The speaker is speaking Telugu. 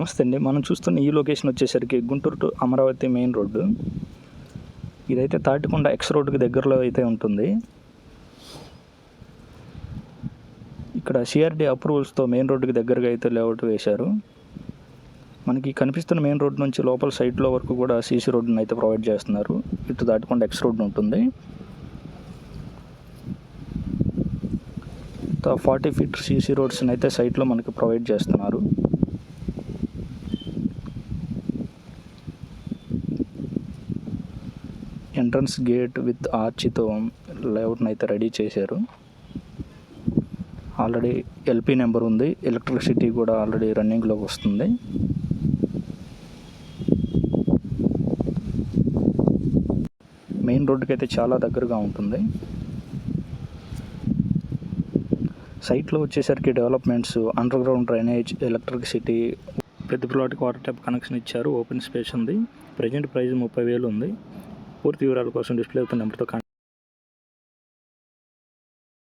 నమస్తే అండి. మనం చూస్తున్న ఈ లొకేషన్ వచ్చేసరికి Guntur to Amaravati main road. ఇదైతే తాటికొండ ఎక్స్ రోడ్డుకి దగ్గరలో అయితే ఉంటుంది. ఇక్కడ సిఆర్డి అప్రూవల్స్తో మెయిన్ రోడ్డుకి దగ్గరగా అయితే లేఅవుట్ వేశారు. మనకి కనిపిస్తున్న మెయిన్ రోడ్ నుంచి లోపల సైట్లో వరకు కూడా సీసీ రోడ్డును అయితే ప్రొవైడ్ చేస్తున్నారు. ఇటు దాటికొండ ఎక్స్ రోడ్డు ఉంటుంది. ఫార్టీ ఫీట్ సీసీ రోడ్స్ని అయితే సైట్లో మనకి ప్రొవైడ్ చేస్తున్నారు. ఎంట్రన్స్ గేట్ విత్ ఆర్చితో లేఅవుట్ని అయితే రెడీ చేశారు. ఆల్రెడీ ఎల్పి నెంబర్ ఉంది. ఎలక్ట్రిసిటీ కూడా ఆల్రెడీ రన్నింగ్లోకి వస్తుంది. మెయిన్ రోడ్డుకి అయితే చాలా దగ్గరగా ఉంటుంది. సైట్లో వచ్చేసరికి developments underground drainage electricity పెద్ద ప్లాట్కి వాటర్ ట్యాప్ కనెక్షన్ ఇచ్చారు. ఓపెన్ స్పేస్ ఉంది. ప్రజెంట్ ప్రైస్ ముప్పై వేలు ఉంది. పూర్తి వివరాల కోసం డిస్ప్లే అవుతున్న నెంబర్తో కాంటాక్ట్